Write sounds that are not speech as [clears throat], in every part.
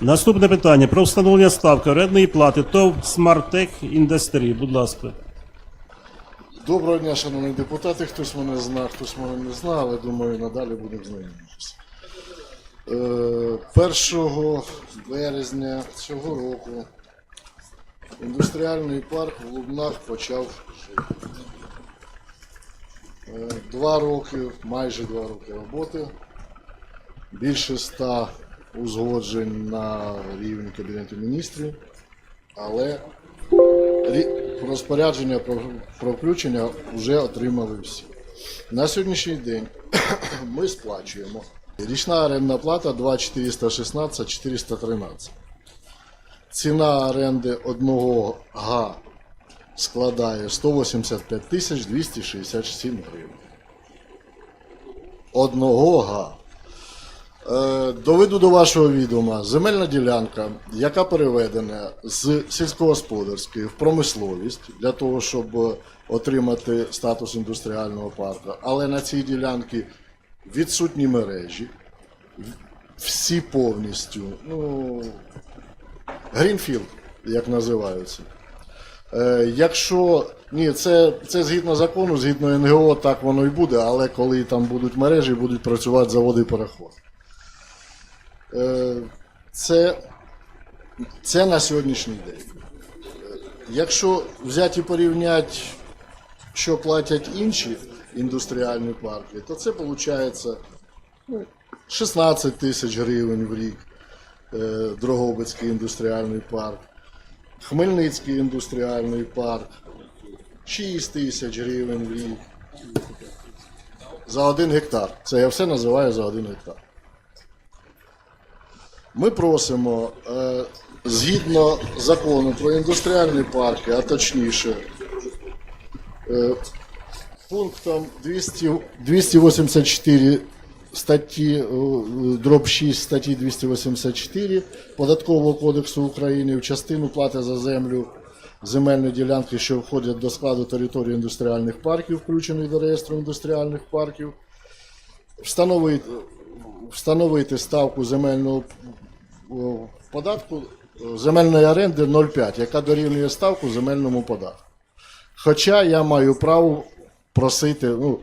Наступне питання про встановлення ставки орендної плати ТОВ Смарттек Індустрії. Будь ласка. Доброго дня, шановні депутати. Хтось мене знає, хтось мене не знає, але думаю, надалі будемо знайомитися. Е, 1 березня цього року індустріальний парк в Лубнах почав жити. Е, Два роки, майже два роки роботи, більше ста узгоджень на рівні Кабінету міністрів, але розпорядження про, включення вже отримали всі. На сьогоднішній день [clears throat] ми сплачуємо. Річна орендна плата 2,416 413. Ціна оренди одного га складає 185 тисяч 267 гривень. Одного га. Е, Доведу до вашого відома земельна ділянка, яка переведена з сільськогосподарської в промисловість для того, щоб е, отримати статус індустріального парку. Але на цій ділянці відсутні мережі, всі повністю. Ну, Грінфілд, як називаються. Е, якщо ні, це, це згідно закону, згідно НГО, так воно і буде, але коли там будуть мережі, будуть працювати заводи і переход. Е, Це, це на сьогоднішній день. Е, Якщо взяти і порівняти, що платять інші індустріальні парки, то це виходить ну, 16 тисяч гривень в рік е, Дрогобицький індустріальний парк, Хмельницький індустріальний парк 6 тисяч гривень в рік. За один гектар. Це я все називаю за один гектар. Ми просимо, е, згідно закону про індустріальні парки, а точніше, е, пунктом 200, 284 статті, е, дроб 6 статті 284 Податкового кодексу України в частину плати за землю земельні ділянки, що входять до складу території індустріальних парків, включених до реєстру індустріальних парків, встановити, встановити ставку земельного податку е, земельної оренди 0,5, яка дорівнює ставку земельному податку. Хоча я маю право просити, ну,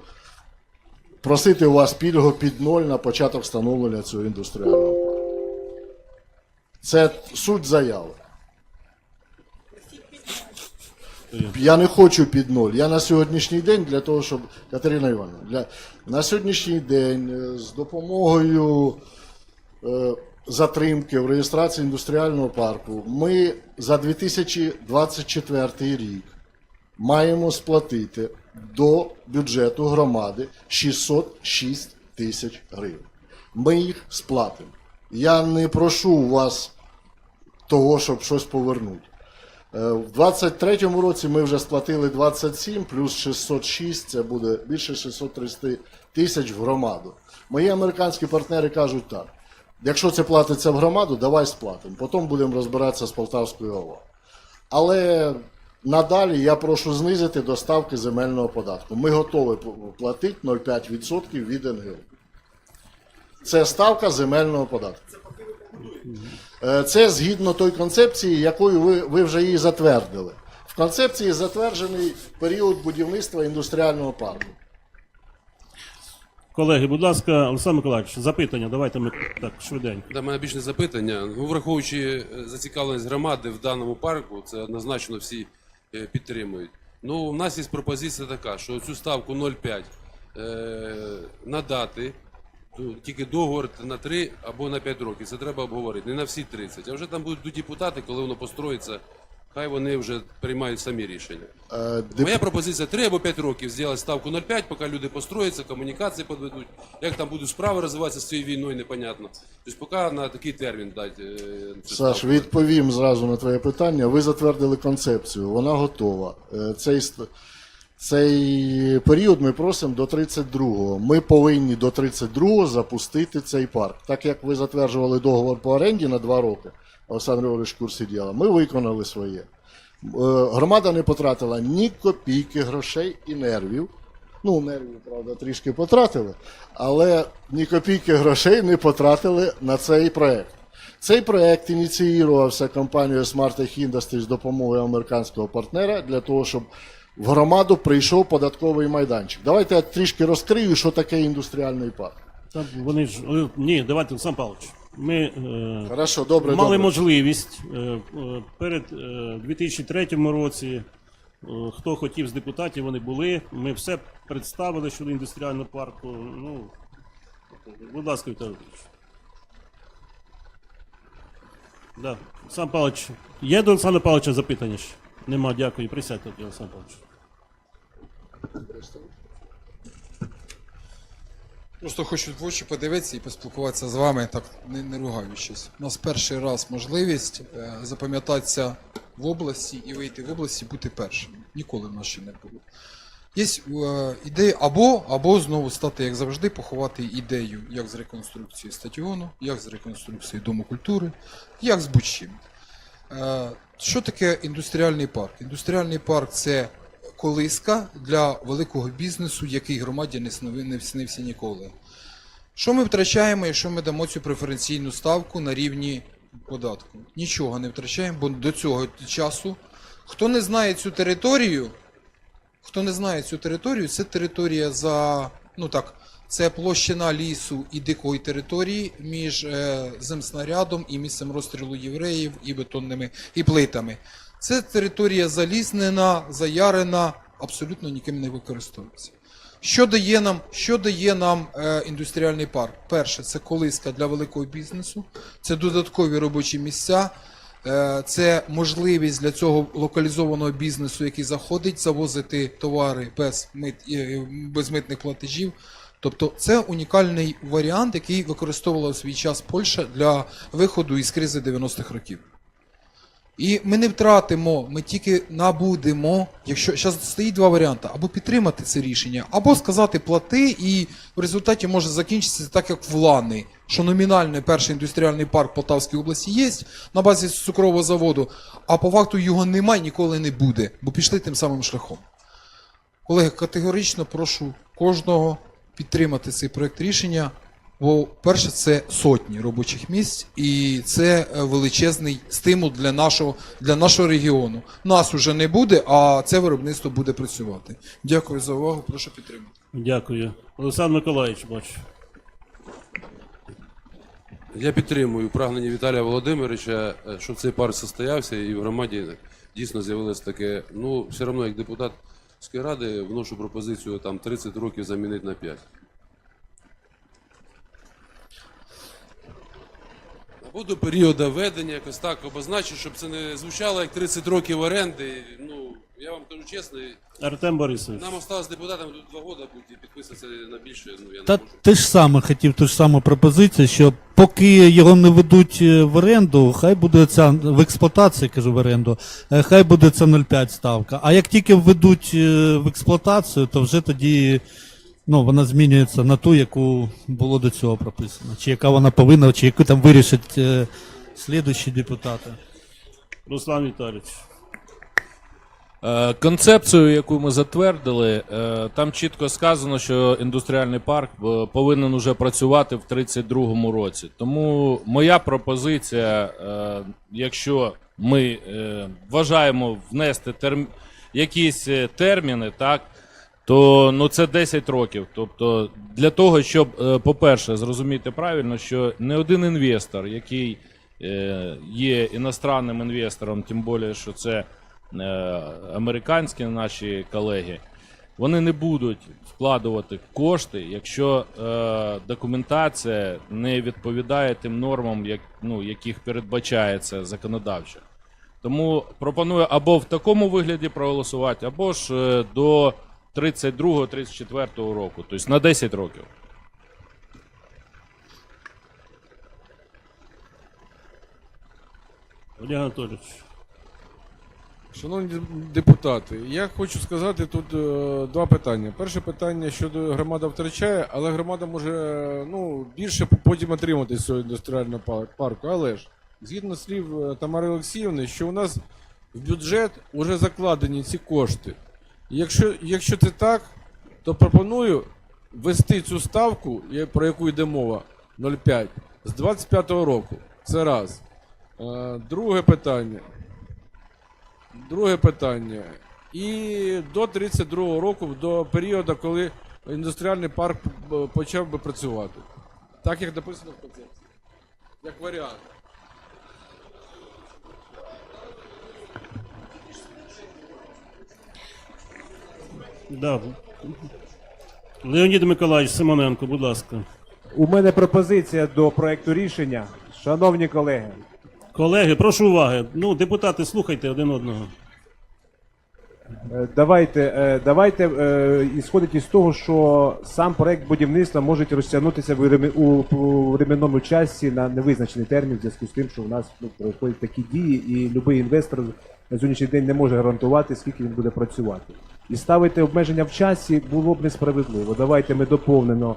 просити у вас пільгу під ноль на початок встановлення цього індустріального. Це суть заяви. Я не хочу під ноль. Я на сьогоднішній день для того, щоб Катерина Івановна, для, на сьогоднішній день е, з допомогою е, затримки в реєстрації індустріального парку ми за 2024 рік маємо сплатити до бюджету громади 606 тисяч гривень. Ми їх сплатимо. Я не прошу у вас того, щоб щось повернути. Е, В 23-му році ми вже сплатили 27 плюс 606, це буде більше 630 тисяч в громаду. Мої американські партнери кажуть так: якщо це платиться в громаду, давай сплатимо. Потім будемо розбиратися з Полтавською ОВА. Але надалі я прошу знизити до ставки земельного податку. Ми готові платити 0,5% від НГО. Це ставка земельного податку. Е, Це згідно той концепції, якою ви, ви вже її затвердили. В концепції затверджений період будівництва індустріального парку. Колеги, будь ласка, Олександр Миколаївич, запитання. Давайте ми так швиденько. До мене більше запитання. Ну, враховуючи е, зацікавленість громади в даному парку, це однозначно всі е, підтримують. Ну, у нас є пропозиція така, що цю ставку 0,5 е, надати, ну, тільки договор на 3 або на 5 років. Це треба обговорити, не на всі 30. А вже там будуть депутати, коли воно построїться, хай вони вже приймають самі рішення. Е, деп- Моя пропозиція 3 або 5 років зробити ставку 0,5, поки люди построяться, комунікації подведуть. Як там будуть справи розвиватися з цією війною, непонятно. Тобто поки на такий термін дати. е, Саш, ставку. відповім зразу на твоє питання. Ви затвердили концепцію, вона готова. Е, Цей, цей період ми просимо до 32-го. Ми повинні до 32-го запустити цей парк. Так як ви затверджували договор по оренді на 2 роки, Олександр Григорович в курсі діла, ми виконали своє. Е, Громада не потратила ні копійки грошей і нервів. Ну, нервів, правда, трішки потратили, але ні копійки грошей не потратили на цей проект. Цей проект ініціювався компанією SmartTech Industries з допомогою американського партнера для того, щоб в громаду прийшов податковий майданчик. Давайте я трішки розкрию, що таке індустріальний парк. Там вони ж. е, Ні, давайте, Олександр Павлович. Ми е, Хорошо, добре, мали добре. можливість е, е, перед е, 2003 році. Хто хотів з депутатів, вони були. Ми все представили щодо індустріального парку. Ну, будь ласка, Віталій Володимирович. Да. Олександр Павлович, є до Олександра Павловича запитання? Нема, дякую. Присядьте, Олександр Павлович. Просто хочу в очі подивитися і поспілкуватися з вами, так не, не ругаючись. У нас перший раз можливість е, запам'ятатися в області і вийти в області бути першим. Ніколи в нас ще не було. Є е, ідея або, або знову стати, як завжди, поховати ідею як з реконструкції стадіону, як з реконструкції Дому культури, як з будь-чим. Е, Що таке індустріальний парк? Індустріальний парк це колиска для великого бізнесу, який громаді не снив- снився ніколи. Що ми втрачаємо, якщо ми дамо цю преференційну ставку на рівні податку? Нічого не втрачаємо, бо до цього часу, хто не знає цю територію, хто не знає цю територію, це територія за, ну так, це площина лісу і дикої території між е, земснарядом і місцем розстрілу євреїв і бетонними і плитами. Це територія залізнена, заярена, абсолютно ніким не використовується. Що дає нам, що дає нам е, індустріальний парк? Перше, це колиска для великого бізнесу, це додаткові робочі місця, е, це можливість для цього локалізованого бізнесу, який заходить, завозити товари без, мит, е, без митних платежів. Тобто це унікальний варіант, який використовувала в свій час Польща для виходу із кризи 90-х років. І ми не втратимо, ми тільки набудемо. Якщо зараз стоїть два варіанти: або підтримати це рішення, або сказати плати, і в результаті може закінчитися так, як в Лани, що номінально перший індустріальний парк в Полтавській області є на базі цукрового заводу, а по факту його немає, ніколи не буде, бо пішли тим самим шляхом. Колеги, категорично прошу кожного підтримати цей проект рішення. Бо перше, це сотні робочих місць, і це е, величезний стимул для нашого, для нашого регіону. Нас уже не буде, а це виробництво буде працювати. Дякую за увагу. Прошу підтримати. Дякую. Олександр Миколаївич, бачу. Я підтримую прагнення Віталія Володимировича, е, щоб цей парк состоявся і в громаді дійсно з'явилось таке. Ну, все одно, як депутат міської ради, вношу пропозицію там 30 років замінити на 5. Або до періоду ведення якось так обозначити, щоб це не звучало як 30 років оренди. Ну, я вам кажу чесно, Артем Борисович. нам осталось депутатам тут два роки бути підписатися на більше, ну я не Та можу. те ж саме хотів ту ж саму пропозицію, що поки його не ведуть е, в оренду, хай буде ця в експлуатації, кажу в оренду, е, хай буде це 0,5 ставка. А як тільки введуть е, в експлуатацію, то вже тоді ну, вона змінюється на ту, яку було до цього прописано. Чи яка вона повинна, чи яку там вирішать е, слідуючі депутати. Руслан Віталійович. Е, Концепцію, яку ми затвердили, е, там чітко сказано, що індустріальний парк е, повинен уже працювати в 32-му році. Тому моя пропозиція, е, якщо ми е, вважаємо внести терм... якісь е, терміни, так, то ну, це 10 років. Тобто, для того, щоб, е, по-перше, зрозуміти правильно, що не один інвестор, який е, є іностранним інвестором, тим більше, що це е, американські наші колеги, вони не будуть вкладувати кошти, якщо документація не відповідає тим нормам, як, ну, яких передбачається законодавчо. Тому пропоную або в такому вигляді проголосувати, або ж до 32-34 року, тобто на 10 років. Олег Анатолійович. Шановні депутати, я хочу сказати тут е, два питання. Перше питання щодо громада втрачає, але громада може е, ну, більше потім отримати з цього індустріального парку. Але ж, згідно слів е, Тамари Олексіївни, що у нас в бюджет вже закладені ці кошти. Якщо, якщо це так, то пропоную ввести цю ставку, про яку йде мова, 0,5, з 25-го року. Це раз. Е, Друге питання. Друге питання. І до 32-го року, до періоду, коли індустріальний парк е, почав би працювати. Так як написано в концепції. Як варіант. Да. Леонід Миколаївич Симоненко, будь ласка. У мене пропозиція до проекту рішення. Шановні колеги, Колеги, прошу уваги. Ну, депутати, слухайте один одного. е, давайте, е, давайте е, ісходить із того, що сам проект будівництва може розтягнутися у временному часі на невизначений термін в зв'язку з тим, що у нас ну, проходять такі дії, і будь-який інвестор на сьогоднішній день не може гарантувати, скільки він буде працювати. І ставити обмеження в часі було б несправедливо. Давайте ми доповнено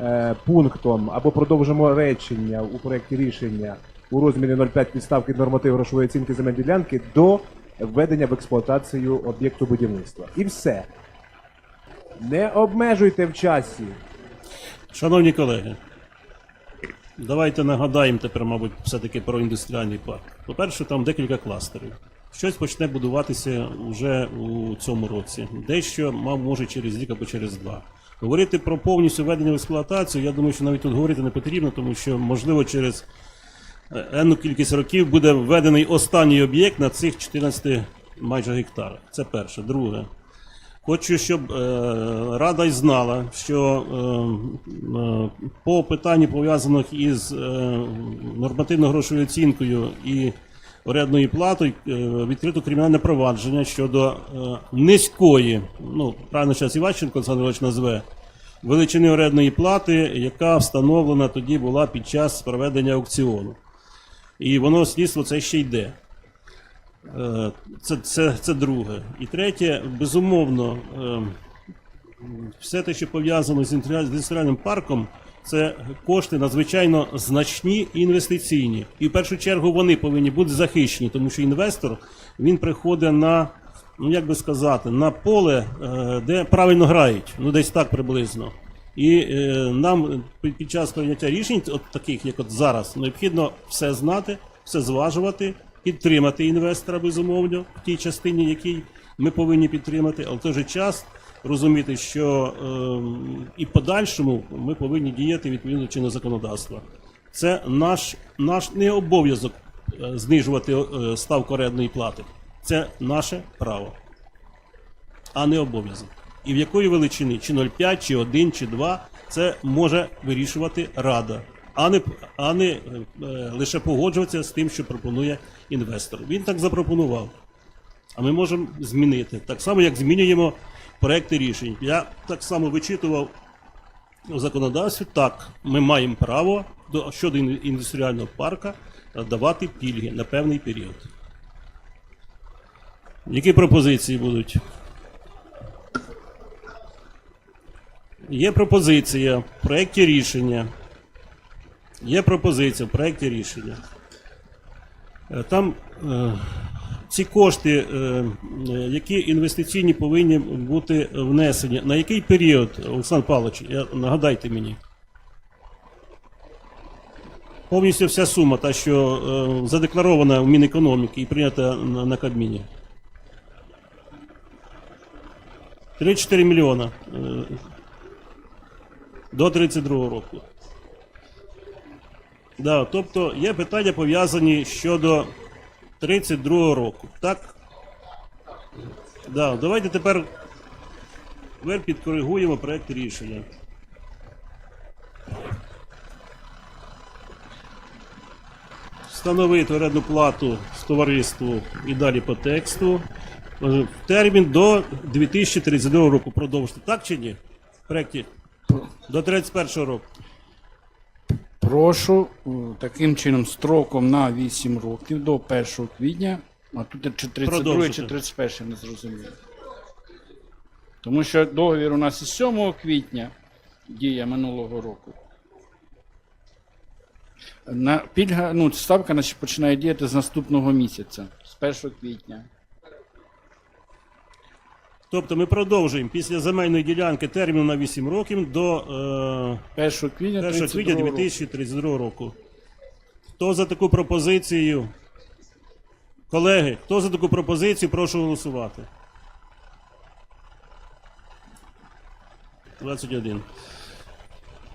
е, пунктом або продовжимо речення у проєкті рішення у розмірі 0,5 підставки норматив грошової оцінки земельної ділянки до введення в експлуатацію об'єкту будівництва. І все. Не обмежуйте в часі. Шановні колеги, давайте нагадаємо тепер, мабуть, все-таки про індустріальний парк. По-перше, там декілька кластерів. Щось почне будуватися вже у цьому році. Дещо, мав, може, через рік або через два. Говорити про повністю введення в експлуатацію, я думаю, що навіть тут говорити не потрібно, тому що, можливо, через е, енну кількість років буде введений останній об'єкт на цих 14 майже гектарах. Це перше. Друге. Хочу, щоб е, Рада й знала, що е, е, по питанні пов'язаних із е, нормативно-грошовою оцінкою і орендною платою е, відкрито кримінальне провадження щодо е, низької, ну правильно зараз Іващенко Олександр Іванович назве, величини орендної плати, яка встановлена тоді була під час проведення аукціону. І воно слідство це ще йде. Е, Це, це, це друге. І третє, безумовно, все те, що пов'язано з індустріальним парком, це кошти надзвичайно значні інвестиційні. І в першу чергу вони повинні бути захищені, тому що інвестор він приходить на, ну як би сказати, на поле, е, де правильно грають, ну десь так приблизно. І е, нам під час прийняття рішень, от таких, як от зараз, необхідно все знати, все зважувати, підтримати інвестора, безумовно, в тій частині, якій ми повинні підтримати, але в той же час розуміти, що е, і подальшому ми повинні діяти відповідно чинного законодавства. Це наш, наш не обов'язок е, знижувати е, ставку орендної плати. Це наше право а не обов'язок. І в якої величини, чи 0,5, чи 1, чи 2, це може вирішувати Рада, а не, а не е, лише погоджуватися з тим, що пропонує інвестор. Він так запропонував. А ми можемо змінити. Так само, як змінюємо проекти рішень. Я так само вичитував у законодавстві, так, ми маємо право до, щодо індустріального парка давати пільги на певний період. Які пропозиції будуть? Є пропозиція в проєкті рішення. Є пропозиція в проєкті рішення. Е, Там е, ці кошти, е, е, які інвестиційні повинні бути внесені. На який період, Олександр Павлович, нагадайте мені. Повністю вся сума, та, що е, задекларована в Мінекономіки і прийнята на, Кабміні. 3-4 мільйона. До 32 року. Да, тобто є питання пов'язані щодо 32 року. Так? Да, давайте тепер, тепер підкоригуємо проєкт рішення. Встановити орендну плату з товариству і далі по тексту. В Термін до 2032 року продовжити. Так чи ні? В проєкті? До 31 року. Прошу таким чином строком на 8 років до 1 квітня, а тут чи 32 чи 31 не зрозуміло. Тому що договір у нас із 7 квітня дія минулого року. На пільга, ну, ставка значить, починає діяти з наступного місяця, з 1 квітня. Тобто ми продовжуємо після земельної ділянки термін на 8 років до 1 квітня 1 квітня 2032 року. Хто за таку пропозицію? Колеги, хто за таку пропозицію, прошу голосувати. 21.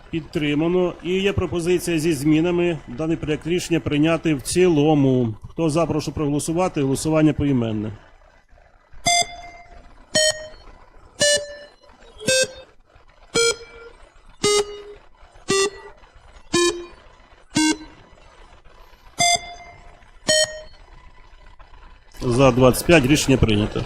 Підтримано. І є пропозиція зі змінами. Даний проект рішення прийняти в цілому. Хто за, прошу проголосувати. Голосування поіменне. За 25 рішення прийнято.